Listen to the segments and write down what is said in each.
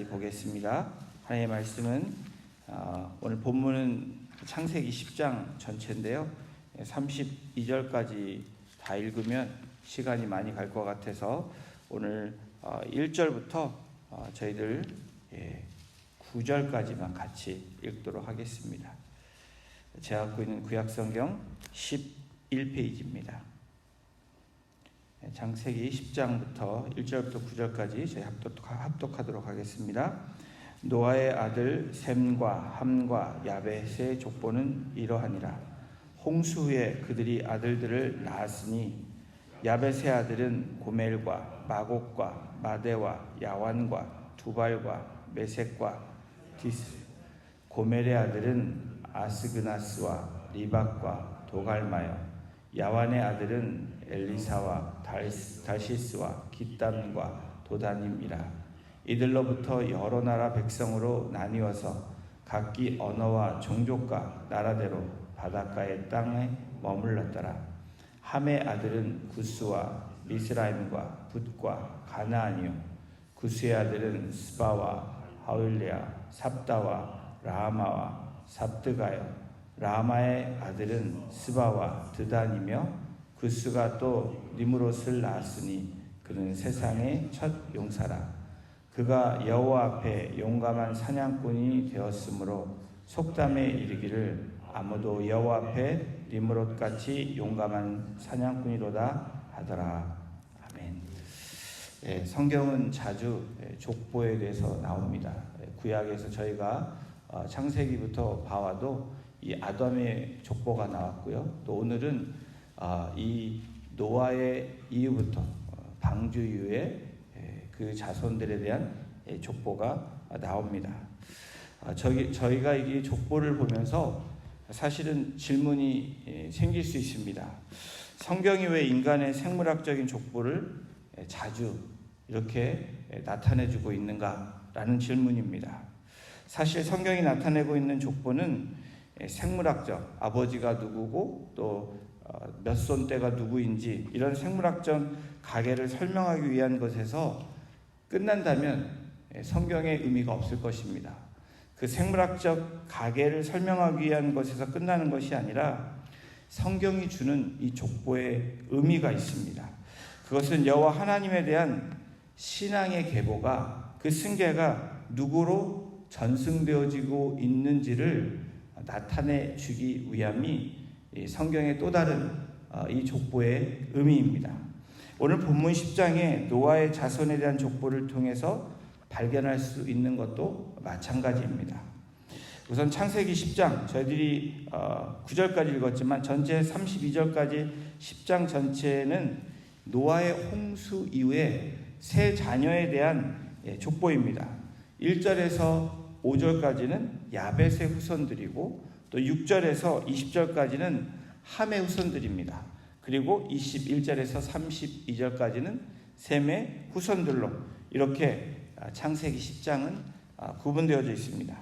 같이 보겠습니다. 하나님의 말씀은 어, 오늘 본문은 창세기 10장 전체인데요. 32절까지 다 읽으면 시간이 많이 갈 것 같아서 오늘 1절부터 저희들 9절까지만 같이 읽도록 하겠습니다. 제가 갖고 있는 구약성경 11페이지입니다. 장세기 10장부터 1절부터 9절까지 저희 합독, 하도록 하겠습니다. 노아의 아들 셈과 함과 야벳의 족보는 이러하니라. 홍수 후에 그들이 아들들을 낳았으니 야벳의 아들은 고멜과 마곡과 마대와 야완과 두발과 메색과 디스 고멜의 아들은 아스그나스와 리박과 도갈마요 야완의 아들은 엘리사와 달시스와 기땀과 도다님이라 이들로부터 여러 나라 백성으로 나뉘어서 각기 언어와 종족과 나라대로 바닷가의 땅에 머물렀더라. 함의 아들은 구스와 미스라임과 붓과 가나안이요. 구스의 아들은 스바와 하울리아, 삽다와 라마와 삽드가요. 라마의 아들은 스바와 드단이며 구스가 또 니무롯을 낳았으니 그는 세상의 첫 용사라. 그가 여호와 앞에 용감한 사냥꾼이 되었으므로 속담에 이르기를 아무도 여호와 앞에 리므롯 같이 용감한 사냥꾼이로다 하더라. 아멘. 예, 성경은 자주 예, 족보에 대해서 나옵니다. 예, 구약에서 저희가 어, 창세기부터 봐와도 이 아담의 족보가 나왔고요. 또 오늘은 어, 이 노아의 이후부터 어, 방주 이후에 그 자손들에 대한 예, 족보가 나옵니다. 아, 저희, 저희가 이 족보를 보면서 사실은 질문이 예, 생길 수 있습니다. 성경이 왜 인간의 생물학적인 족보를 예, 자주 이렇게 나타내주고 있는가라는 질문입니다. 사실 성경이 나타내고 있는 족보는 생물학적, 아버지가 누구고 또몇 어, 손때가 누구인지 이런 생물학적 가계를 설명하기 위한 것에서 끝난다면 예, 성경의 의미가 없을 것입니다. 그 생물학적 가계를 설명하기 위한 것에서 끝나는 것이 아니라 성경이 주는 이 족보의 의미가 있습니다. 그것은 여호와 하나님에 대한 신앙의 계보가 그 승계가 누구로 전승되어지고 있는지를 나타내 주기 위함이 성경의 또 다른 어, 이 족보의 의미입니다. 오늘 본문 10장에 노아의 자손에 대한 족보를 통해서 발견할 수 있는 것도 마찬가지입니다. 우선 창세기 10장 저희들이 9절까지 어, 읽었지만 전체 32절까지 10장 전체는 노아의 홍수 이후에 세 자녀에 대한 예, 족보입니다. 1절에서 5절까지는 야벳의 후손들이고 또 6절에서 20절까지는 함의 후손들입니다. 그리고 21절에서 32절까지는 셈의 후손들로 이렇게 아, 창세기 10장은 아, 구분되어져 있습니다.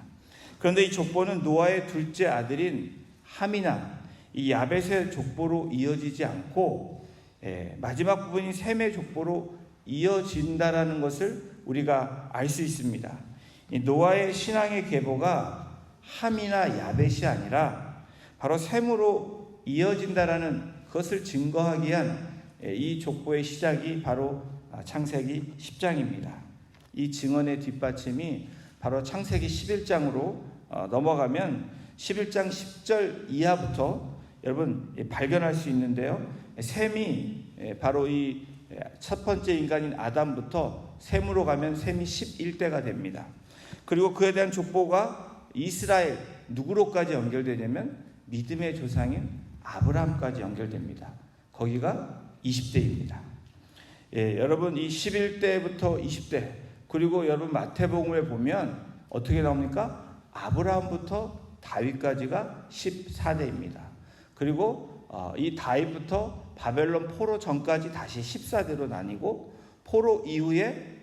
그런데 이 족보는 노아의 둘째 아들인 함이나 이 야벳의 족보로 이어지지 않고 예, 마지막 부분이 셈의 족보로 이어진다라는 것을 우리가 알 수 있습니다. 노아의 신앙의 계보가 함이나 야벳이 아니라 바로 셈으로 이어진다라는 그것을 증거하기 위한 예, 이 족보의 시작이 바로 아, 창세기 10장입니다. 이 증언의 뒷받침이 바로 창세기 11장으로 어, 넘어가면 11장 10절 이하부터 여러분 예, 발견할 수 있는데요. 셈이 예, 바로 이 첫 번째 인간인 아담부터 셈으로 가면 셈이 11대가 됩니다. 그리고 그에 대한 족보가 이스라엘 누구로까지 연결되냐면 믿음의 조상인 아브라함까지 연결됩니다. 거기가 20대입니다. 예, 여러분 이 11대부터 20대 그리고 여러분 마태복음에 보면 어떻게 나옵니까? 아브라함부터 다윗까지가 14대입니다. 그리고 어, 이 다윗부터 바벨론 포로 전까지 다시 14대로 나뉘고 포로 이후에 아,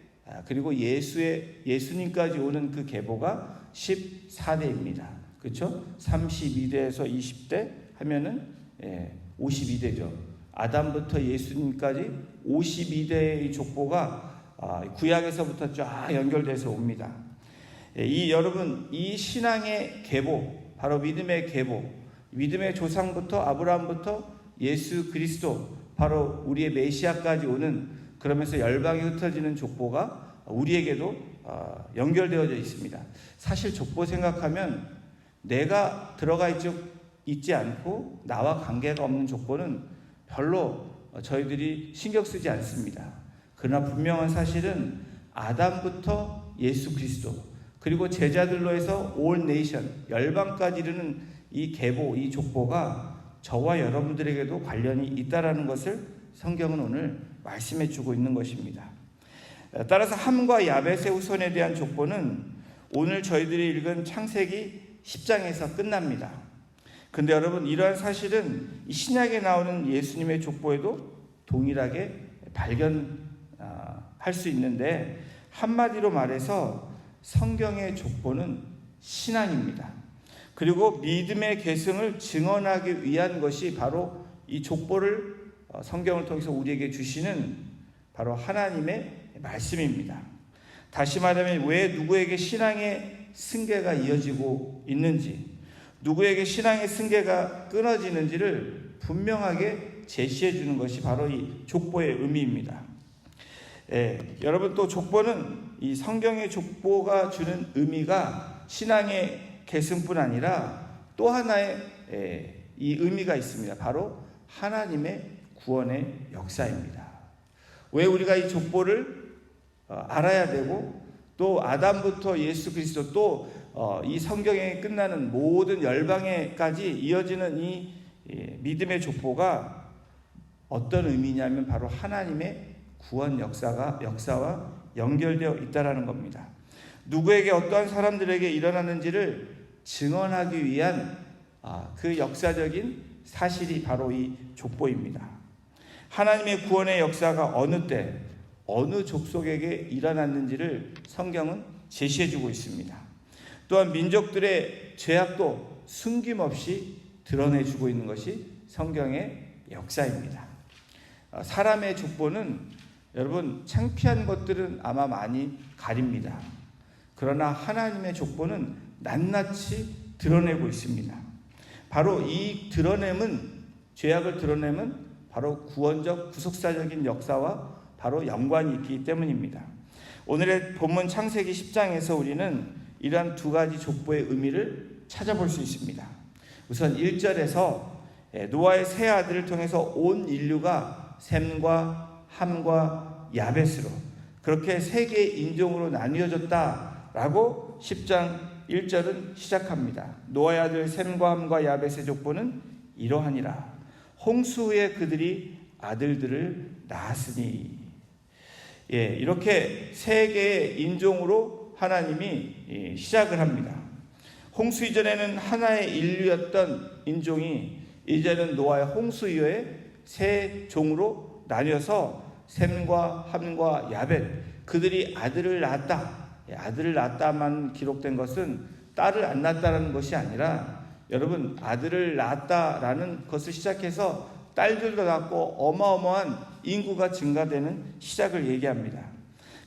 그리고 예수의 예수님까지 오는 그 계보가 14대입니다. 그렇죠? 32대에서 20대 하면은 예, 52대죠. 아담부터 예수님까지 52대의 족보가 아, 구약에서부터 쫙 연결돼서 옵니다. 예, 이 여러분 이 신앙의 계보 바로 믿음의 계보 믿음의 조상부터 아브라함부터 예수 그리스도 바로 우리의 메시아까지 오는 그러면서 열방에 흩어지는 족보가 우리에게도 어, 연결되어져 있습니다. 사실 족보 생각하면 내가 들어가 있지, 있지 않고 나와 관계가 없는 족보는 별로 저희들이 신경 쓰지 않습니다. 그러나 분명한 사실은 아담부터 예수 그리스도 그리고 제자들로 해서 올 네이션 열방까지 이르는 이 계보 이 족보가 저와 여러분들에게도 관련이 있다라는 것을 성경은 오늘 말씀해 주고 있는 것입니다. 따라서 함과 야벳의 후손에 대한 족보는 오늘 저희들이 읽은 창세기 10장에서 끝납니다. 근데 여러분 이러한 사실은 이 신약에 나오는 예수님의 족보에도 동일하게 발견할 수 있는데 한마디로 말해서 성경의 족보는 신앙입니다. 그리고 믿음의 계승을 증언하기 위한 것이 바로 이 족보를 어, 성경을 통해서 우리에게 주시는 바로 하나님의 말씀입니다. 다시 말하면 왜 누구에게 신앙의 승계가 이어지고 있는지, 누구에게 신앙의 승계가 끊어지는지를 분명하게 제시해 주는 것이 바로 이 족보의 의미입니다. 예, 여러분 또 족보는 이 성경의 족보가 주는 의미가 신앙의 계승뿐 아니라 또 하나의 이 의미가 있습니다. 바로 하나님의 구원의 역사입니다. 왜 우리가 이 족보를 어, 알아야 되고 또 아담부터 예수 그리스도 또이 어, 성경에 끝나는 모든 열방에까지 이어지는 이 믿음의 족보가 어떤 의미냐면 바로 하나님의 구원 역사가 역사와 연결되어 있다라는 겁니다. 누구에게 어떠한 사람들에게 일어났는지를 증언하기 위한 아, 그 역사적인 사실이 바로 이 족보입니다. 하나님의 구원의 역사가 어느 때, 어느 족속에게 일어났는지를 성경은 제시해 주고 있습니다. 또한 민족들의 죄악도 숨김없이 드러내 주고 있는 것이 성경의 역사입니다. 아, 사람의 족보는 여러분 창피한 것들은 아마 많이 가립니다. 그러나 하나님의 족보는 낱낱이 드러내고 있습니다. 바로 이 드러냄은 죄악을 드러냄은 바로 구원적 구속사적인 역사와 바로 연관이 있기 때문입니다. 오늘의 본문 창세기 10장에서 우리는 이러한 두 가지 족보의 의미를 찾아볼 수 있습니다. 우선 1절에서 예, 노아의 세 아들을 통해서 온 인류가 셈과 함과 야벳으로 그렇게 세 개의 인종으로 나뉘어졌다라고 10장 1절은 시작합니다. 노아의 아들 셈과 함과 야벳의 족보는 이러하니라. 홍수 후에 그들이 아들들을 낳았으니. 예, 이렇게 세 개의 인종으로 하나님이 시작을 합니다. 홍수 이전에는 하나의 인류였던 인종이 이제는 노아의 홍수 이후에 세 종으로 나뉘어서 셈과 함과 야벳 그들이 아들을 낳았다. 예, 아들을 낳았다만 기록된 것은 딸을 안 낳았다는 것이 아니라 여러분 아들을 낳았다라는 것을 시작해서 딸들도 낳고 어마어마한 인구가 증가되는 시작을 얘기합니다.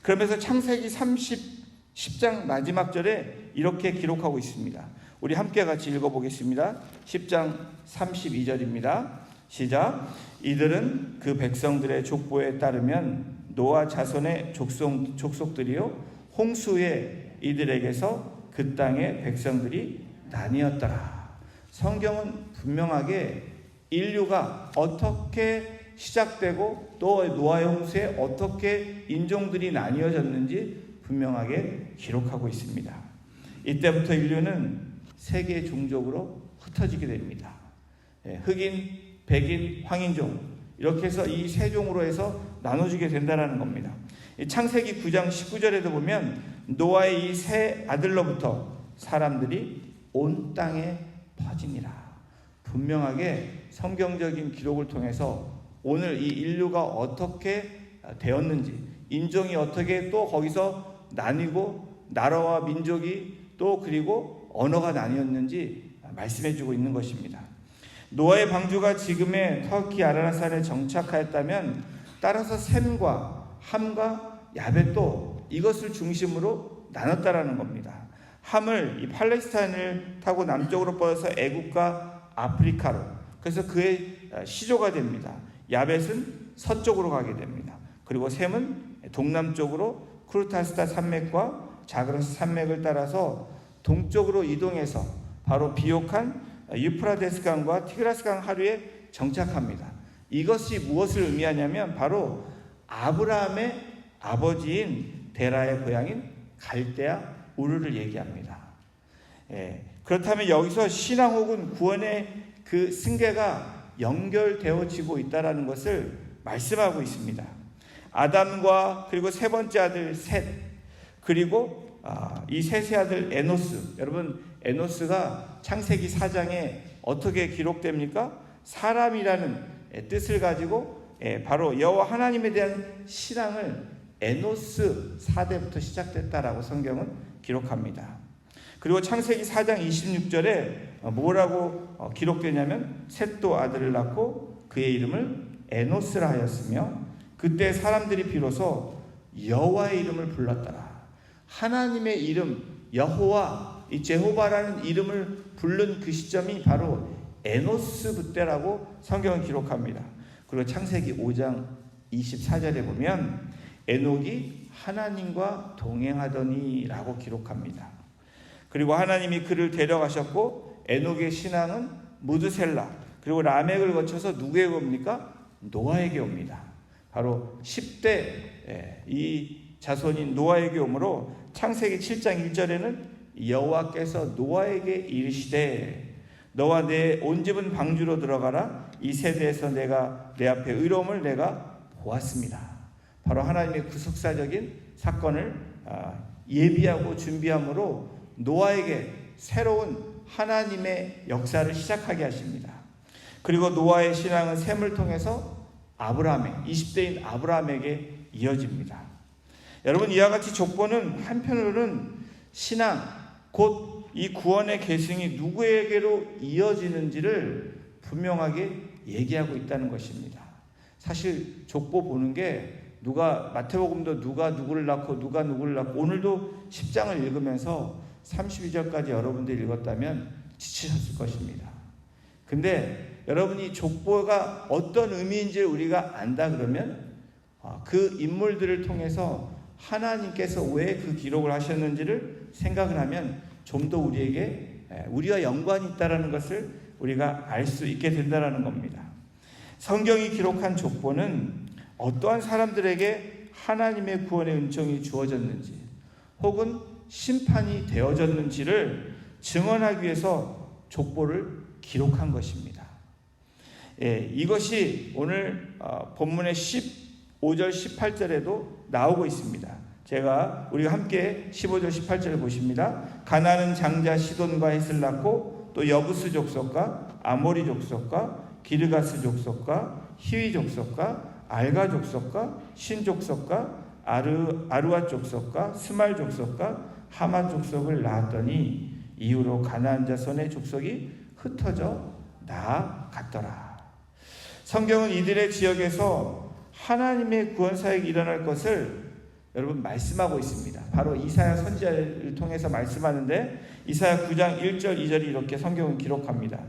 그러면서 창세기 30 10장 마지막 절에 이렇게 기록하고 있습니다. 우리 함께 같이 읽어 보겠습니다. 10장 32절입니다. 시작. 이들은 그 백성들의 족보에 따르면 노아 자손의 족속, 족속들이요 홍수에 이들에게서 그 땅의 백성들이 나뉘었더라. 성경은 분명하게 인류가 어떻게 시작되고 또 노아의 홍수에 어떻게 인종들이 나뉘어졌는지 분명하게 기록하고 있습니다. 이때부터 인류는 세계 종족으로 흩어지게 됩니다. 예, 흑인, 백인, 황인종 이렇게 해서 이 세 종으로 해서 나눠지게 된다는 겁니다. 창세기 9장 19절에도 보면 노아의 이 세 아들로부터 사람들이 온 땅에 퍼지니라. 분명하게 성경적인 기록을 통해서 오늘 이 인류가 어떻게 되었는지, 인종이 어떻게 또 거기서 나뉘고 나라와 민족이 또 그리고 언어가 나뉘었는지 말씀해 주고 있는 것입니다. 노아의 방주가 지금의 터키 아라나산에 정착하였다면 따라서 샘과 함과 야벳도 이것을 중심으로 나눴다라는 겁니다. 함을 이 팔레스타인을 타고 남쪽으로 뻗어서 애국과 아프리카로 그래서 그의 시조가 됩니다. 야벳은 서쪽으로 가게 됩니다. 그리고 셈은 동남쪽으로 크루타스타 산맥과 자그로스 산맥을 따라서 동쪽으로 이동해서 바로 비옥한 유프라데스 강과 티그라스 강 하류에 정착합니다. 이것이 무엇을 의미하냐면 바로 아브라함의 아버지인 데라의 고향인 갈대아 우르를 얘기합니다. 예, 그렇다면 여기서 신앙 혹은 구원의 그 승계가 연결되어지고 있다라는 것을 말씀하고 있습니다. 아담과 그리고 세 번째 아들 셋 그리고 아, 이 셋의 아들 에노스 여러분 에노스가 창세기 4장에 어떻게 기록됩니까? 사람이라는 뜻을 가지고 예, 바로 여호와 하나님에 대한 신앙을 에노스 4대부터 시작됐다라고 성경은 기록합니다. 그리고 창세기 4장 26절에 뭐라고 어, 기록되냐면 셋도 아들을 낳고 그의 이름을 에노스라 하였으며 그때 사람들이 비로소 여호와의 이름을 불렀더라. 하나님의 이름 여호와 이 제호바라는 이름을 부른 그 시점이 바로 에노스 그때라고 성경은 기록합니다. 그리고 창세기 5장 24절에 보면 에녹이 하나님과 동행하더니라고 기록합니다. 그리고 하나님이 그를 데려가셨고 에녹의 신앙은 무드셀라 그리고 라멕을 거쳐서 누구에게 옵니까? 노아에게 옵니다. 바로 10대 예, 이 자손인 노아에게 오므로 창세기 7장 1절에는 여호와께서 노아에게 이르시되 너와 내 온 집은 방주로 들어가라 이 세대에서 내가 내 앞에 의로움을 내가 보았습니다. 바로 하나님의 구속사적인 사건을 아, 예비하고 준비함으로 노아에게 새로운 하나님의 역사를 시작하게 하십니다. 그리고 노아의 신앙은 셈을 통해서 아브라함의 20대인 아브라함에게 이어집니다. 여러분 이와 같이 족보는 한편으로는 신앙 곧 이 구원의 계승이 누구에게로 이어지는지를 분명하게 얘기하고 있다는 것입니다. 사실 족보 보는 게 누가 마태복음도 누가 누구를 낳고 누가 누구를 낳고 오늘도 10장을 읽으면서 32절까지 여러분들이 읽었다면 지치셨을 것입니다. 근데 여러분이 족보가 어떤 의미인지 우리가 안다 그러면 아, 그 인물들을 통해서 하나님께서 왜 그 기록을 하셨는지를 생각을 하면 좀 더 우리에게 우리와 연관이 있다라는 것을 우리가 알 수 있게 된다라는 겁니다. 성경이 기록한 족보는 어떠한 사람들에게 하나님의 구원의 은총이 주어졌는지 혹은 심판이 되어졌는지를 증언하기 위해서 족보를 기록한 것입니다. 예, 이것이 오늘 어, 본문의 15절 18절에도 나오고 있습니다. 제가 우리가 함께 15절 18절을 보십니다. 가나는 장자 시돈과 헷을 낳고 또 여부스 족속과 아모리 족속과 기르가스 족속과 히위 족속과 알가 족속과 신 족속과 아르 아루아 족속과 스말 족속과 하마 족속을 낳았더니 이후로 가나안 자손의 족속이 흩어져 나아갔더라. 성경은 이들의 지역에서 하나님의 구원 사역이 일어날 것을 여러분 말씀하고 있습니다. 바로 이사야 선지자를 통해서 말씀하는데 이사야 9장 1절 2절이 이렇게 성경은 기록합니다.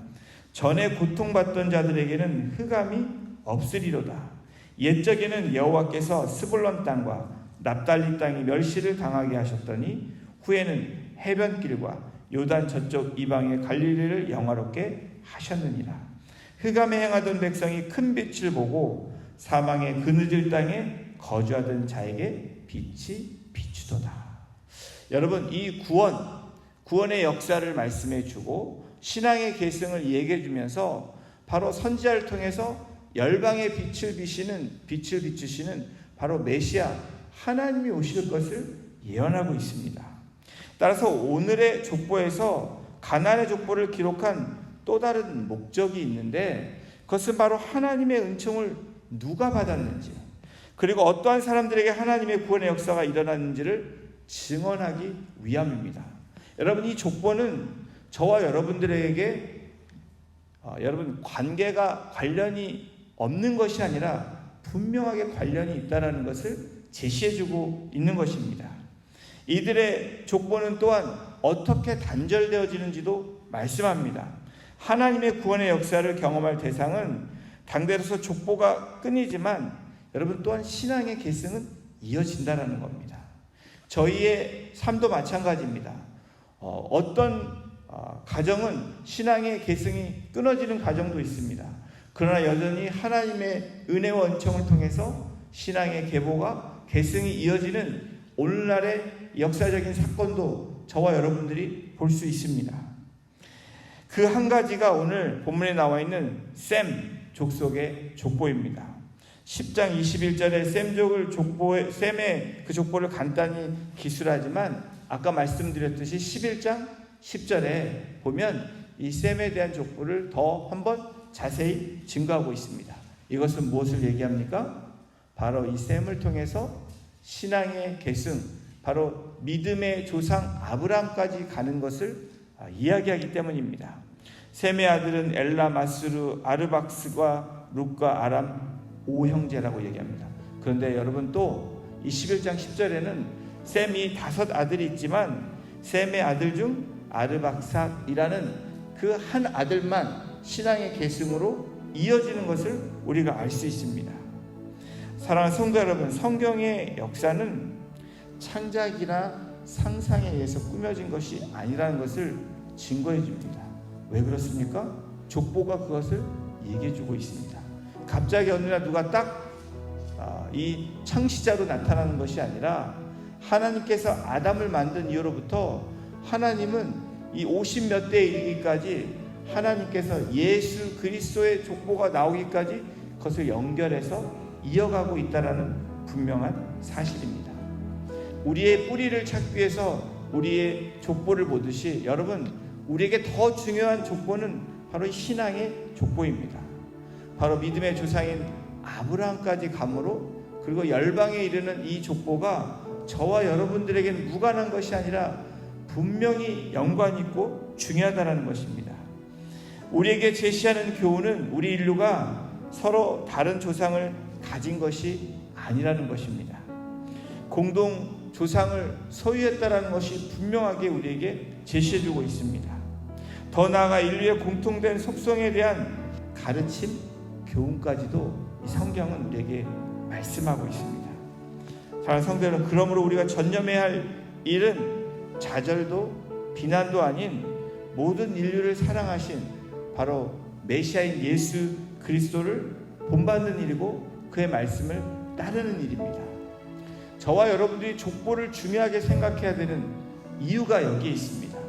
전에 고통받던 자들에게는 흑암이 없으리로다. 옛적에는 여호와께서 스불론 땅과 납달리 땅이 멸시를 당하게 하셨더니 후에는 해변길과 요단 저쪽 이방의 갈릴리를 영화롭게 하셨느니라. 흑암에 행하던 백성이 큰 빛을 보고 사망의 그늘질 땅에 거주하던 자에게 빛이 비추도다. 여러분 이 구원, 구원의 역사를 말씀해 주고 신앙의 계승을 얘기해 주면서 바로 선지자를 통해서 열방의 빛을 비시는 빛을 비추시는 바로 메시아 하나님이 오실 것을 예언하고 있습니다. 따라서 오늘의 족보에서 가나안의 족보를 기록한 또 다른 목적이 있는데 그것은 바로 하나님의 은총을 누가 받았는지 그리고 어떠한 사람들에게 하나님의 구원의 역사가 일어났는지를 증언하기 위함입니다. 여러분 이 족보는 저와 여러분들에게 어, 여러분 관계가 관련이 없는 것이 아니라 분명하게 관련이 있다라는 것을 제시해주고 있는 것입니다. 이들의 족보는 또한 어떻게 단절되어지는지도 말씀합니다. 하나님의 구원의 역사를 경험할 대상은 당대로서 족보가 끊이지만 여러분 또한 신앙의 계승은 이어진다라는 겁니다. 저희의 삶도 마찬가지입니다. 어, 떤 어, 가정은 신앙의 계승이 끊어지는 가정도 있습니다. 그러나 여전히 하나님의 은혜와 은총을 통해서 신앙의 계보가 계승이 이어지는 오늘날의 역사적인 사건도 저와 여러분들이 볼 수 있습니다. 그 한 가지가 오늘 본문에 나와 있는 셈 족속의 족보입니다. 10장 21절에 셈족을 족보의 셈의 그 족보를 간단히 기술하지만 아까 말씀드렸듯이 11장 10절에 보면 이 셈에 대한 족보를 더 한번 자세히 증거하고 있습니다. 이것은 무엇을 얘기합니까? 바로 이 셈을 통해서 신앙의 계승, 바로 믿음의 조상 아브라함까지 가는 것을 아, 이야기하기 때문입니다. 셈의 아들은 엘라, 마스루, 아르박스과 룩과 아람 오 형제라고 얘기합니다. 그런데 여러분 또이 11장 10절에는 셈이 다섯 아들이 있지만 셈의 아들 중 아르박삭이라는 그 한 아들만 신앙의 계승으로 이어지는 것을 우리가 알 수 있습니다. 사랑하는 성도 여러분, 성경의 역사는 창작이나 상상에 의해서 꾸며진 것이 아니라는 것을 증거해 줍니다. 왜 그렇습니까? 족보가 그것을 얘기해 주고 있습니다. 갑자기 어느 날 누가 딱이 아, 창시자로 나타나는 것이 아니라 하나님께서 아담을 만든 이후로부터 하나님은 이 50 몇 대에 이르기까지 하나님께서 예수 그리스도의 족보가 나오기까지 그것을 연결해서 이어가고 있다라는 분명한 사실입니다. 우리의 뿌리를 찾기 위해서 우리의 족보를 보듯이 여러분 우리에게 더 중요한 족보는 바로 신앙의 족보입니다. 바로 믿음의 조상인 아브라함까지 감으로 그리고 열방에 이르는 이 족보가 저와 여러분들에게는 무관한 것이 아니라 분명히 연관 있고 중요하다는 것입니다. 우리에게 제시하는 교훈은 우리 인류가 서로 다른 조상을 가진 것이 아니라는 것입니다. 공동 조상을 소유했다라는 것이 분명하게 우리에게 제시해주고 있습니다. 더 나아가 인류의 공통된 속성에 대한 가르침, 교훈까지도 이 성경은 우리에게 말씀하고 있습니다. 자, 성도는 그러므로 우리가 전념해야 할 일은 좌절도 비난도 아닌 모든 인류를 사랑하신 바로 메시아인 예수 그리스도를 본받는 일이고 그의 말씀을 따르는 일입니다. 저와 여러분들이 족보를 중요하게 생각해야 되는 이유가 여기에 있습니다.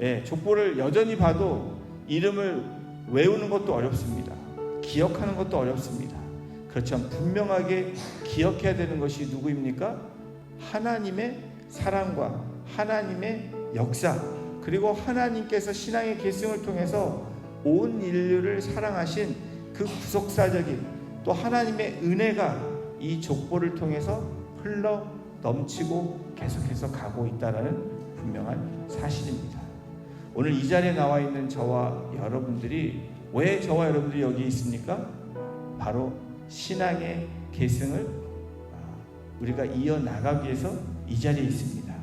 예, 족보를 여전히 봐도 이름을 외우는 것도 어렵습니다. 기억하는 것도 어렵습니다. 그렇지만 분명하게 기억해야 되는 것이 누구입니까? 하나님의 사랑과 하나님의 역사 그리고 하나님께서 신앙의 계승을 통해서 온 인류를 사랑하신 그 구속사적인 또 하나님의 은혜가 이 족보를 통해서 흘러 넘치고 계속해서 가고 있다라는 분명한 사실입니다. 오늘 이 자리에 나와 있는 저와 여러분들이 왜 저와 여러분들이 여기 있습니까? 바로 신앙의 계승을 아, 우리가 이어 나가기 위해서 이 자리에 있습니다.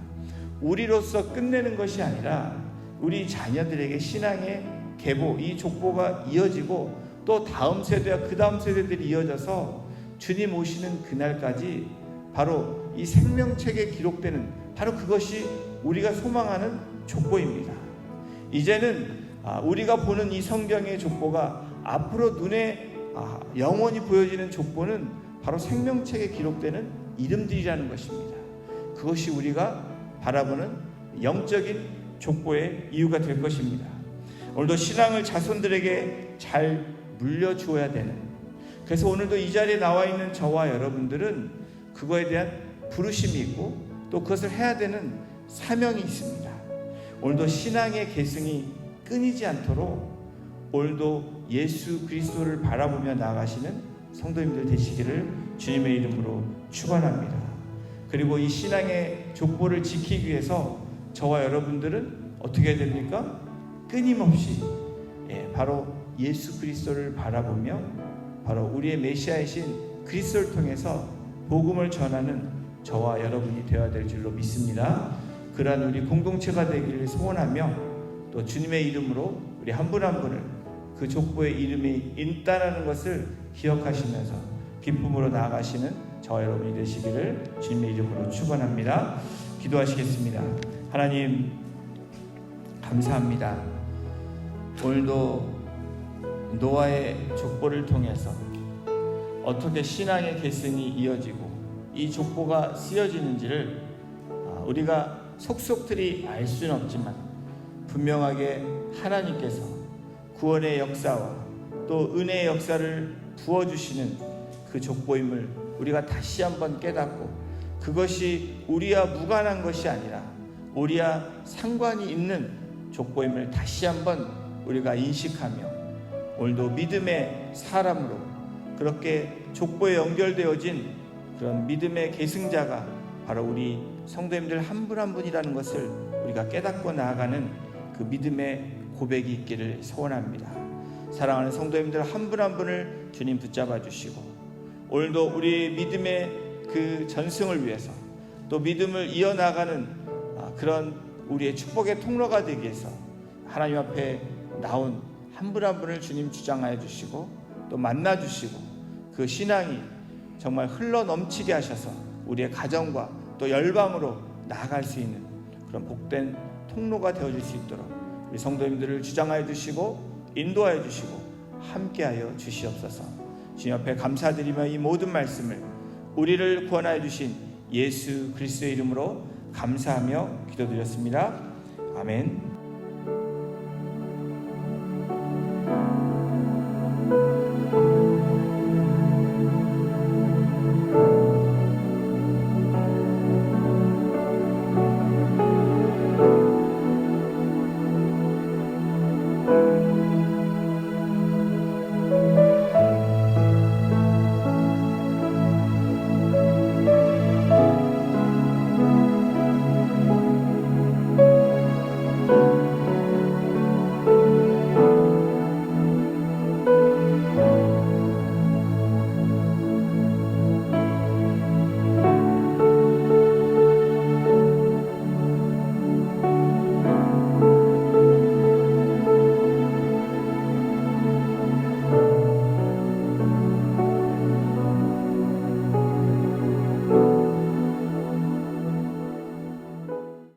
우리로서 끝내는 것이 아니라 우리 자녀들에게 신앙의 계보, 이 족보가 이어지고 또 다음 세대와 그 다음 세대들이 이어져서 주님 오시는 그날까지 바로 이 생명책에 기록되는 바로 그것이 우리가 소망하는 족보입니다. 이제는 아, 우리가 보는 이 성경의 족보가 앞으로 눈에 아, 영원히 보여지는 족보는 바로 생명책에 기록되는 이름들이라는 것입니다. 그것이 우리가 바라보는 영적인 족보의 이유가 될 것입니다. 오늘도 신앙을 자손들에게 잘 물려주어야 되는 그래서 오늘도 이 자리에 나와 있는 저와 여러분들은 그거에 대한 부르심이 있고 또 그것을 해야 되는 사명이 있습니다. 오늘도 신앙의 계승이 끊이지 않도록 오늘도 예수 그리스도를 바라보며 나아가시는 성도님들 되시기를 주님의 이름으로 축원합니다. 그리고 이 신앙의 족보를 지키기 위해서 저와 여러분들은 어떻게 됩니까? 끊임없이 예, 바로 예수 그리스도를 바라보며 바로 우리의 메시아이신 그리스도를 통해서 복음을 전하는 저와 여러분이 되어야 될 줄로 믿습니다. 그러한 우리 공동체가 되기를 소원하며 또 주님의 이름으로 우리 한 분한 분을 그 족보의 이름이 있다라는 것을 기억하시면서 기쁨으로 나아가시는 저와 여러분이 되시기를 주님의 이름으로 축원합니다. 기도하시겠습니다. 하나님 감사합니다. 오늘도 노아의 족보를 통해서 어떻게 신앙의 계승이 이어지고 이 족보가 쓰여지는지를 아, 우리가 속속들이 알 수는 없지만 분명하게 하나님께서 구원의 역사와 또 은혜의 역사를 부어주시는 그 족보임을 우리가 다시 한번 깨닫고 그것이 우리와 무관한 것이 아니라 우리와 상관이 있는 족보임을 다시 한번 우리가 인식하며 오늘도 믿음의 사람으로 그렇게 족보에 연결되어진 그런 믿음의 계승자가 바로 우리 성도님들 한 분 한 분이라는 것을 우리가 깨닫고 나아가는 그 믿음의 고백이 있기를 소원합니다. 사랑하는 성도님들 한 분 한 분을 주님 붙잡아 주시고 오늘도 우리 믿음의 그 전승을 위해서 또 믿음을 이어나가는 아, 그런 우리의 축복의 통로가 되기 위해서 하나님 앞에 나온 한분한 분을 주님 주장하여 주시고 또 만나 주시고 그 신앙이 정말 흘러 넘치게 하셔서 우리의 가정과 또 열방으로 나아갈 수 있는 그런 복된 통로가 되어질 수 있도록 우리 성도님들을 주장하여 주시고 인도하여 주시고 함께하여 주시옵소서. 주님 앞에 감사드리며 이 모든 말씀을 우리를 구원하여 주신 예수 그리스도의 이름으로 감사하며 기도드렸습니다. 아멘.